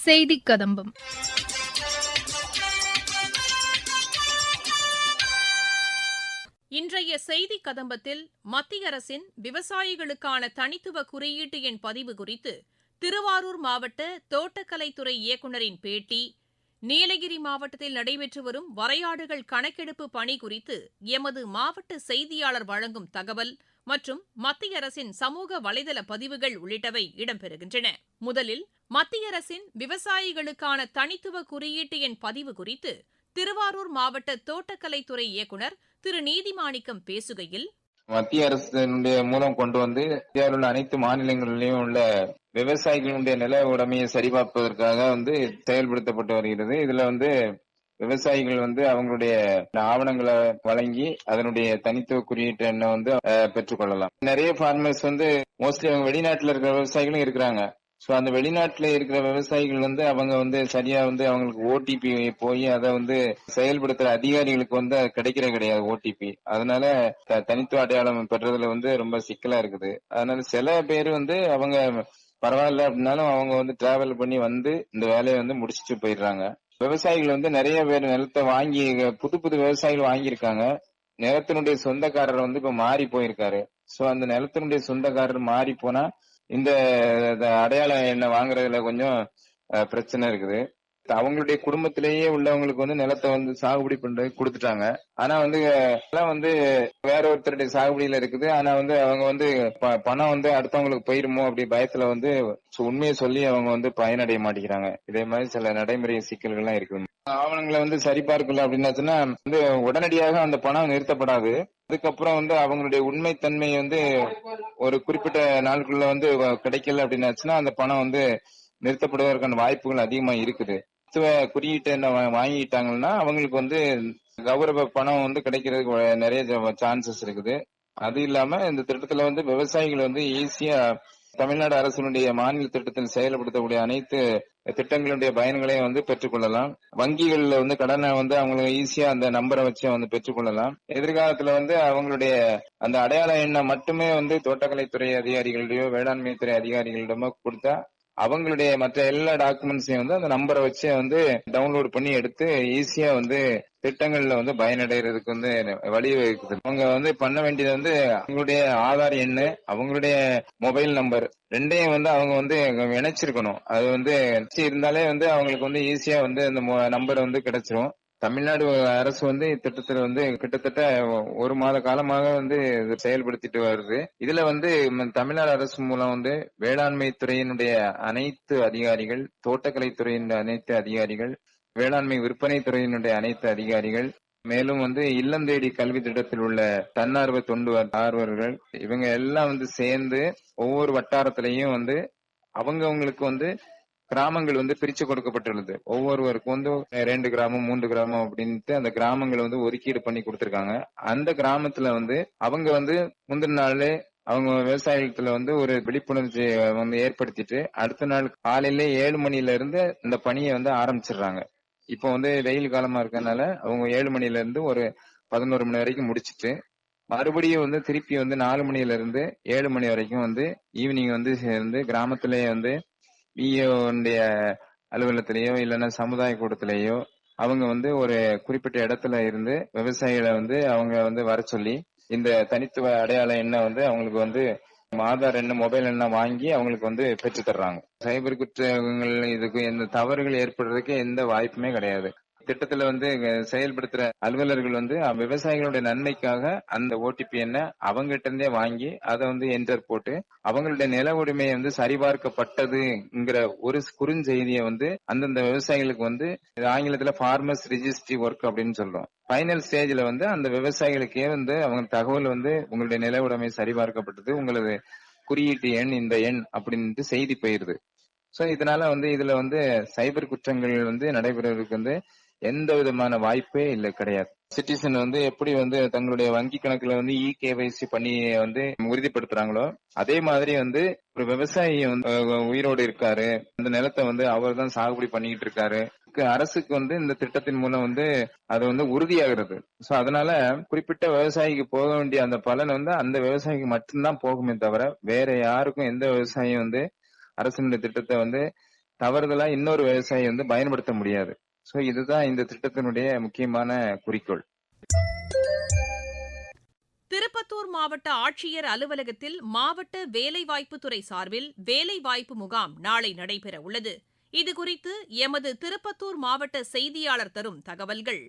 செய்தி கதம்பம் இன்றைய செய்தி கதம்பத்தில் மத்திய அரசின் விவசாயிகளுக்கான தனித்துவ குறியீட்டு எண் பதிவு குறித்து திருவாரூர் மாவட்ட தோட்டக்கலைத்துறை இயக்குநரின் பேட்டி நீலகிரி மாவட்டத்தில் நடைபெற்று வரும் வரையாடுகள் கணக்கெடுப்பு பணி குறித்து எமது மாவட்ட செய்தியாளர் வழங்கும் தகவல் மற்றும் மத்திய அரசின் சமூக வலைதள பதிவுகள் உள்ளிட்டவை இடம்பெறுகின்றன. முதலில் மத்திய அரசின் விவசாயிகளுக்கான தனித்துவ குறியீட்டு எண் பதிவு குறித்து திருவாரூர் மாவட்ட தோட்டக்கலைத்துறை இயக்குநர் திரு. நீதிமாணிக்கம் பேசுகையில் மத்திய அரசினுடைய மூலம் கொண்டு வந்து இந்தியாவில் உள்ள அனைத்து மாநிலங்களிலும் உள்ள விவசாயிகளுடைய நில உடைமையை சரிபார்ப்பதற்காக வந்து செயல்படுத்தப்பட்டு வருகிறது. இதுல வந்து விவசாயிகள் வந்து அவங்களுடைய ஆவணங்களை வழங்கி அதனுடைய தனித்துவ குறியீட்டு எண்ணை வந்து பெற்றுக்கொள்ளலாம். நிறைய ஃபார்மர்ஸ் வந்து மோஸ்ட்லி அவங்க வெளிநாட்டுல இருக்கிற விவசாயிகளும் இருக்கிறாங்க. ஸோ அந்த வெளிநாட்டில் இருக்கிற விவசாயிகள் வந்து அவங்க வந்து சரியா வந்து அவங்களுக்கு ஓடிபி போய் அதை வந்து செயல்படுத்துற அதிகாரிகளுக்கு வந்து அது கிடைக்கிற கிடையாது ஓடிபி அதனால த- தனித்துவ அடையாளம் பெற்றதுல வந்து ரொம்ப சிக்கலா இருக்குது. அதனால சில பேர் வந்து அவங்க பரவாயில்ல அப்படின்னாலும் அவங்க வந்து டிராவல் பண்ணி வந்து இந்த வேலையை வந்து முடிச்சுட்டு போயிடுறாங்க. விவசாயிகள் வந்து நிறைய பேர் நிலத்தை வாங்கி புது புது விவசாயிகள் வாங்கியிருக்காங்க. நிலத்தினுடைய சொந்தக்காரர் வந்து இப்ப மாறி போயிருக்காரு. சோ அந்த நிலத்தினுடைய சொந்தக்காரர் மாறி போனா இந்த அடையாளம் அடையாள வாங்குறதுல கொஞ்சம் பிரச்சனை இருக்குது. அவங்களுடைய குடும்பத்திலேயே உள்ளவங்களுக்கு வந்து நிலத்தை வந்து சாகுபடி பண்றது கொடுத்துட்டாங்க. ஆனா வந்து எல்லாம் வந்து வேற ஒருத்தருடைய சாகுபடியில இருக்குது. ஆனா வந்து அவங்க வந்து ப- பணம் வந்து அடுத்தவங்களுக்கு போயிருமோ அப்படி பயத்துல வந்து உண்மையை சொல்லி அவங்க வந்து பயனடைய மாட்டேங்கிறாங்க. இதே மாதிரி சில நடைமுறை சிக்கல்கள்லாம் இருக்குது ஆவணங்களை வந்து சரிபார்க்கல அப்படின்னாச்சுன்னா வந்து உடனடியாக அந்த பணம் நிறுத்தப்படாது. அதுக்கப்புறம் வந்து அவங்களுடைய உண்மை தன்மை வந்து ஒரு குறிப்பிட்ட நாளுக்குள்ள வந்து கிடைக்கல அப்படின்னாச்சுன்னா அந்த பணம் வந்து நிறுத்தப்படுவதற்கான வாய்ப்புகள் அதிகமா இருக்குது. மருத்துவ குறியீட்டு என்ன வாங்கிட்டாங்கன்னா அவங்களுக்கு வந்து கௌரவ பணம் வந்து கிடைக்கிறதுக்கு நிறைய சான்சஸ் இருக்குது. அது இல்லாம இந்த திட்டத்துல வந்து விவசாயிகள் வந்து ஈஸியா தமிழ்நாடு அரசினுடைய மாநில திட்டத்தில் செயல்படுத்தக்கூடிய அனைத்து திட்டங்களுடைய பயன்களையும் வந்து பெற்றுக்கொள்ளலாம். வங்கிகள்ல வந்து கடனை வந்து அவங்களுக்கு ஈஸியா அந்த நம்பரை வச்சு வந்து பெற்றுக்கொள்ளலாம். எதிர்காலத்துல வந்து அவங்களுடைய அந்த அடையாள எண்ணை மட்டுமே வந்து தோட்டக்கலைத்துறை அதிகாரிகளிடையோ வேளாண்மை துறை அதிகாரிகளிடமோ கொடுத்தா அவங்களுடைய மற்ற எல்லா டாக்குமெண்ட்ஸையும் வந்து அந்த நம்பரை வச்சு வந்து டவுன்லோட் பண்ணி எடுத்து ஈஸியா வந்து திட்டங்கள்ல வந்து பயனடைறதுக்கு வந்து வழி வகுக்குது அவங்க வந்து பண்ண வேண்டியது வந்து அவங்களுடைய ஆதார் எண்ணு அவங்களுடைய மொபைல் நம்பர் ரெண்டையும் வந்து அவங்க வந்து இணைச்சிருக்கணும். அது வந்து இருந்தாலே வந்து அவங்களுக்கு வந்து ஈஸியா வந்து அந்த நம்பர் வந்து கிடைச்சிரும். தமிழ்நாடு அரசு வந்து இத்திட்டத்துல வந்து கிட்டத்தட்ட ஒரு மாத காலமாக வந்து இது செயல்படுத்திட்டு வருது. இதுல வந்து தமிழ்நாடு அரசு மூலம் வந்து வேளாண்மை துறையினுடைய அனைத்து அதிகாரிகள் தோட்டக்கலை துறையினுடைய அனைத்து அதிகாரிகள் வேளாண்மை விற்பனை துறையினுடைய அனைத்து அதிகாரிகள் மேலும் வந்து இல்லம் தேடி கல்வி திட்டத்தில் உள்ள தன்னார்வ தொண்டு ஆர்வர்கள் இவங்க எல்லாம் வந்து சேர்ந்து ஒவ்வொரு வட்டாரத்திலையும் வந்து அவங்கவங்களுக்கு வந்து கிராமங்கள் வந்து பிரிச்சு கொடுக்கப்பட்டுள்ளது. ஒவ்வொருவருக்கும் வந்து ரெண்டு கிராமம் மூன்று கிராமம் அப்படின்ட்டு அந்த கிராமங்களை வந்து ஒதுக்கீடு பண்ணி கொடுத்திருக்காங்க. அந்த கிராமத்துல வந்து அவங்க வந்து முந்தின நாள் அவங்க விவசாயத்துல வந்து ஒரு விழிப்புணர்ச்சி வந்து ஏற்படுத்திட்டு அடுத்த நாள் காலையில ஏழு மணில இருந்து இந்த பணியை வந்து ஆரம்பிச்சிடுறாங்க. இப்போ வந்து வெயில் காலமா இருக்கறனால அவங்க ஏழு மணில இருந்து ஒரு பதினோரு மணி வரைக்கும் முடிச்சிட்டு மறுபடியும் வந்து திருப்பி வந்து நாலு மணில இருந்து ஏழு மணி வரைக்கும் வந்து ஈவினிங் வந்து சேர்ந்து கிராமத்திலேயே வந்து விஏஓடைய அலுவலகத்திலேயோ இல்லைன்னா சமுதாய கூடத்திலேயோ அவங்க வந்து ஒரு குறிப்பிட்ட இடத்துல இருந்து விவசாயிகளை வந்து அவங்க வந்து வர சொல்லி இந்த தனித்துவ அடையாள எண்ணை வந்து அவங்களுக்கு வந்து ஆதார் என்ன மொபைல் என்ன வாங்கி அவங்களுக்கு வந்து பெற்று தர்றாங்க சைபர் குற்றங்கள் இதுக்கு எந்த தவறுகள் ஏற்படுறதுக்கு எந்த வாய்ப்புமே கிடையாது. திட்டத்துல வந்து செயல்படுத்துற அலுவலர்கள் வந்து விவசாயிகளுடைய நன்மைக்காக அந்த ஓடிபி எண்ணை அவங்ககிட்ட இருந்தே வாங்கி அதை வந்து என்டர் போட்டு அவங்களுடைய நில உரிமையை வந்து சரிபார்க்கப்பட்டதுங்கிற ஒரு குறுஞ்செய்தியை வந்து அந்தந்த விவசாயிகளுக்கு வந்து ஆங்கிலத்துல ஃபார்மர்ஸ் ரிஜிஸ்ட்ரி ஒர்க் அப்படின்னு சொல்றோம். ஃபைனல் ஸ்டேஜ்ல வந்து அந்த விவசாயிகளுக்கே வந்து அவங்க தகவல் வந்து உங்களுடைய நில உடைமை சரிபார்க்கப்பட்டது உங்களது குறியீட்டு எண் இந்த எண் அப்படின்ட்டு செய்தி போயிருது. சோ இதனால வந்து இதுல வந்து சைபர் குற்றங்கள் வந்து நடைபெறுவதற்கு வந்து எந்த விதமான வாய்ப்பே இல்ல கிடையாது. சிட்டிசன் வந்து எப்படி வந்து தங்களுடைய வங்கி கணக்குல வந்து இ கேவைசி பண்ணி வந்து உறுதிப்படுத்துறாங்களோ அதே மாதிரி வந்து ஒரு விவசாயி வந்து உயிரோடு இருக்காரு. அந்த நிலத்தை வந்து அவர் தான் சாகுபடி பண்ணிட்டு இருக்காரு. அரசுக்கு வந்து இந்த திட்டத்தின் மூலம் வந்து அது வந்து உறுதியாகிறது. சோ அதனால குறிப்பிட்ட விவசாயிக்கு போக வேண்டிய அந்த பலன் வந்து அந்த விவசாயிக்கு மட்டும்தான் போகுமே தவிர வேற யாருக்கும் எந்த விவசாயியும் வந்து அரசினுடைய திட்டத்தை வந்து தவறுதலா இன்னொரு விவசாயி வந்து பயன்படுத்த முடியாது. சோ இதுதான் இந்த திட்டத்தினுடைய முக்கியமான குறிக்கோள். திருப்பத்தூர் மாவட்ட ஆட்சியர் அலுவலகத்தில் மாவட்ட வேலைவாய்ப்புத்துறை சார்பில் வேலைவாய்ப்பு முகாம் நாளை நடைபெற உள்ளது இதுகுறித்து எமது திருப்பத்தூர் மாவட்ட செய்தியாளர் தரும் தகவல்கள்.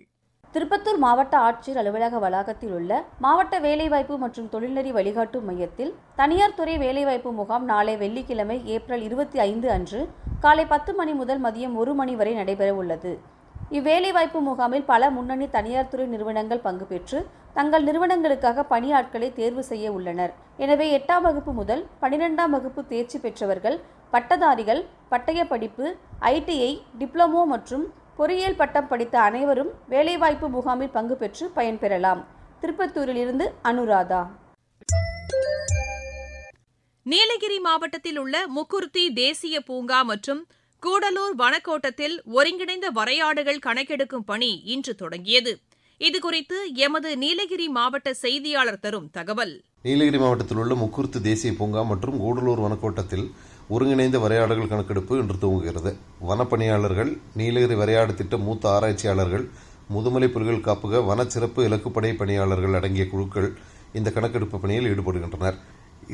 திருப்பத்தூர் மாவட்ட ஆட்சியர் அலுவலக வளாகத்தில் உள்ள மாவட்ட வேலைவாய்ப்பு மற்றும் தொழில்நெறி வழிகாட்டு மையத்தில் தனியார் துறை வேலைவாய்ப்பு முகாம் நாளை வெள்ளிக்கிழமை ஏப்ரல் இருபத்தி ஐந்து அன்று காலை பத்து மணி முதல் மதியம் ஒரு மணி வரை நடைபெற உள்ளது. இவ்வேலைவாய்ப்பு முகாமில் பல முன்னணி தனியார் துறை நிறுவனங்கள் பங்கு பெற்று தங்கள் நிறுவனங்களுக்காக பணியாட்களை தேர்வு செய்ய உள்ளனர். எனவே எட்டாம் வகுப்பு முதல் பனிரெண்டாம் வகுப்பு தேர்ச்சி பெற்றவர்கள் பட்டதாரிகள் பட்டய படிப்பு ஐடிஐ டிப்ளமோ மற்றும் பொறியியல் பட்டம் படித்த அனைவரும் வேலைவாய்ப்பு முகாமில் பங்கு பெற்று பயன்பெறலாம் திருப்பத்தூரிலிருந்து அனுராதா. நீலகிரி மாவட்டத்தில் உள்ள முக்குர்த்தி தேசிய பூங்கா மற்றும் கூடலூர் வனக்கோட்டத்தில் ஒருங்கிணைந்த வரையாடுகள் கணக்கெடுக்கும் பணி இன்று தொடங்கியது. இதுகுறித்து எமது நீலகிரி மாவட்ட செய்தியாளர் தரும் தகவல். நீலகிரி மாவட்டத்தில் உள்ள முக்குர்த்து தேசிய பூங்கா மற்றும் கூடலூர் வனக்கோட்டத்தில் ஒருங்கிணைந்த வரையாடுகள் கணக்கெடுப்பு இன்று துவங்குகிறது. வனப்பணியாளர்கள் நீலகிரி வரையாடு திட்ட மூத்த ஆராய்ச்சியாளர்கள் முதுமலை புலிகள் காப்புக வன சிறப்பு இலக்குப்படை பணியாளர்கள் அடங்கிய குழுக்கள் இந்த கணக்கெடுப்பு பணியில் ஈடுபடுகின்றனர்.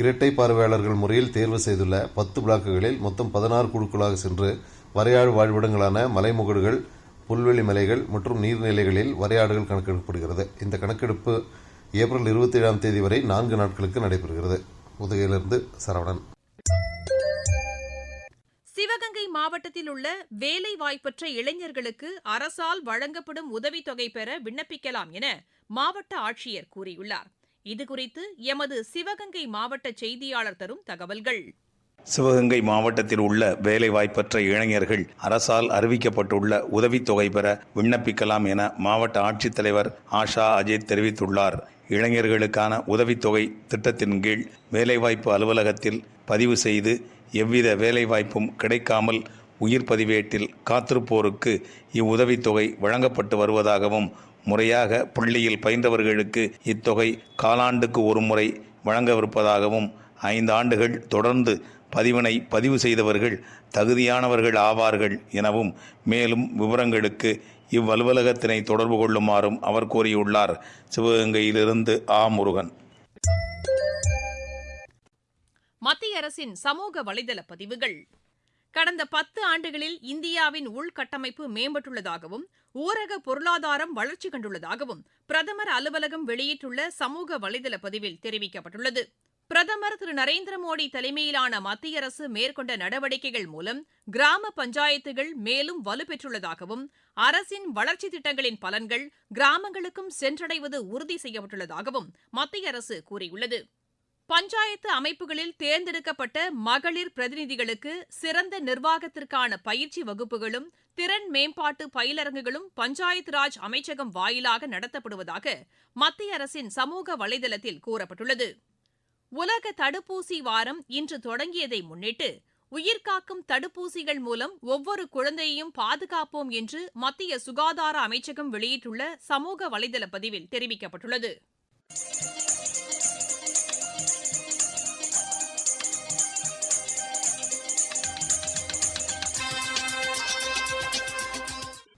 இரட்டை பார்வையாளர்கள் முறையில் தேர்வு செய்துள்ள பத்து பிளாக்குகளில் மொத்தம் பதினாறு குழுக்களாக சென்று வரையாடு வாழ்விடங்களான மலைமுகடுகள் புல்வெளி மலைகள் மற்றும் நீர்நிலைகளில் வரையாடுகள் கணக்கெடுக்கப்படுகிறது இந்த கணக்கெடுப்பு ஏப்ரல் இருபத்தி ஏழாம் தேதி வரை நான்கு நாட்களுக்கு நடைபெறுகிறது. உதகையிலிருந்து சரவணன். சிவகங்கை மாவட்டத்தில் உள்ள வேலை வாய்ப்பற்ற இளைஞர்களுக்கு அரசால் வழங்கப்படும் உதவித்தொகை பெற விண்ணப்பிக்கலாம் என மாவட்ட ஆட்சியர் கூறியுள்ளார். இதுகுறித்து எமது சிவகங்கை மாவட்ட செய்தியாளர் தரும் தகவல்கள். சிவகங்கை மாவட்டத்தில் உள்ள வேலைவாய்ப்பற்ற இளைஞர்கள் அரசால் அறிவிக்கப்பட்டுள்ள உதவித்தொகை பெற விண்ணப்பிக்கலாம் என மாவட்ட ஆட்சித்தலைவர் ஆஷா அஜித் தெரிவித்துள்ளார். இளைஞர்களுக்கான உதவித்தொகை திட்டத்தின் கீழ் வேலைவாய்ப்பு அலுவலகத்தில் பதிவு செய்து எவ்வித வேலைவாய்ப்பும் கிடைக்காமல் உயிர் பதிவேட்டில் காத்திருப்போருக்கு இவ்வுதவித்தொகை வழங்கப்பட்டு வருவதாகவும் முறையாக பள்ளியில் பயின்றவர்களுக்கு இத்தொகை காலாண்டுக்கு ஒரு முறை வழங்கவிருப்பதாகவும் ஐந்து ஆண்டுகள் தொடர்ந்து பதிவினை பதிவு செய்தவர்கள் தகுதியானவர்கள் ஆவார்கள் எனவும் மேலும் விவரங்களுக்கு இவ்வலுவலகத்தினை தொடர்பு கொள்ளுமாறும் அவர் கூறியுள்ளார். சிவகங்கையிலிருந்து ஆ முருகன். அரசின் சமூக வலைதள பதிவுகள். கடந்த பத்து ஆண்டுகளில் இந்தியாவின் உள்கட்டமைப்பு மேம்பட்டுள்ளதாகவும் ஊரக பொருளாதாரம் வளர்ச்சி கண்டுள்ளதாகவும் பிரதமர் அலுவலகம் வெளியிட்டுள்ள சமூக வலைதள பதிவில் தெரிவிக்கப்பட்டுள்ளது. பிரதமர் திரு. நரேந்திர மோடி தலைமையிலான மத்திய அரசு மேற்கொண்ட நடவடிக்கைகள் மூலம் கிராம பஞ்சாயத்துகள் மேலும் வலுப்பெற்றுள்ளதாகவும் அரசின் வளர்ச்சி திட்டங்களின் பலன்கள் கிராமங்களுக்கும் சென்றடைவது உறுதி செய்யப்பட்டுள்ளதாகவும் மத்திய அரசு கூறியுள்ளது. பஞ்சாயத்து அமைப்புகளில் தேர்ந்தெடுக்கப்பட்ட மகளிர் பிரதிநிதிகளுக்கு சிறந்த நிர்வாகத்திற்கான பயிற்சி வகுப்புகளும் திறன் மேம்பாட்டு பயிலரங்குகளும் பஞ்சாயத்து ராஜ் அமைச்சகம் வாயிலாக நடத்தப்படுவதாக மத்திய அரசின் சமூக வலைதளத்தில் கூறப்பட்டுள்ளது. உலக தடுப்பூசி வாரம் இன்று தொடங்கியதை முன்னிட்டு உயிர்காக்கும் தடுப்பூசிகள் மூலம் ஒவ்வொரு குழந்தையையும் பாதுகாப்போம் என்று மத்திய சுகாதார அமைச்சகம் வெளியிட்டுள்ள சமூக வலைதள பதிவில் தெரிவிக்கப்பட்டுள்ளது.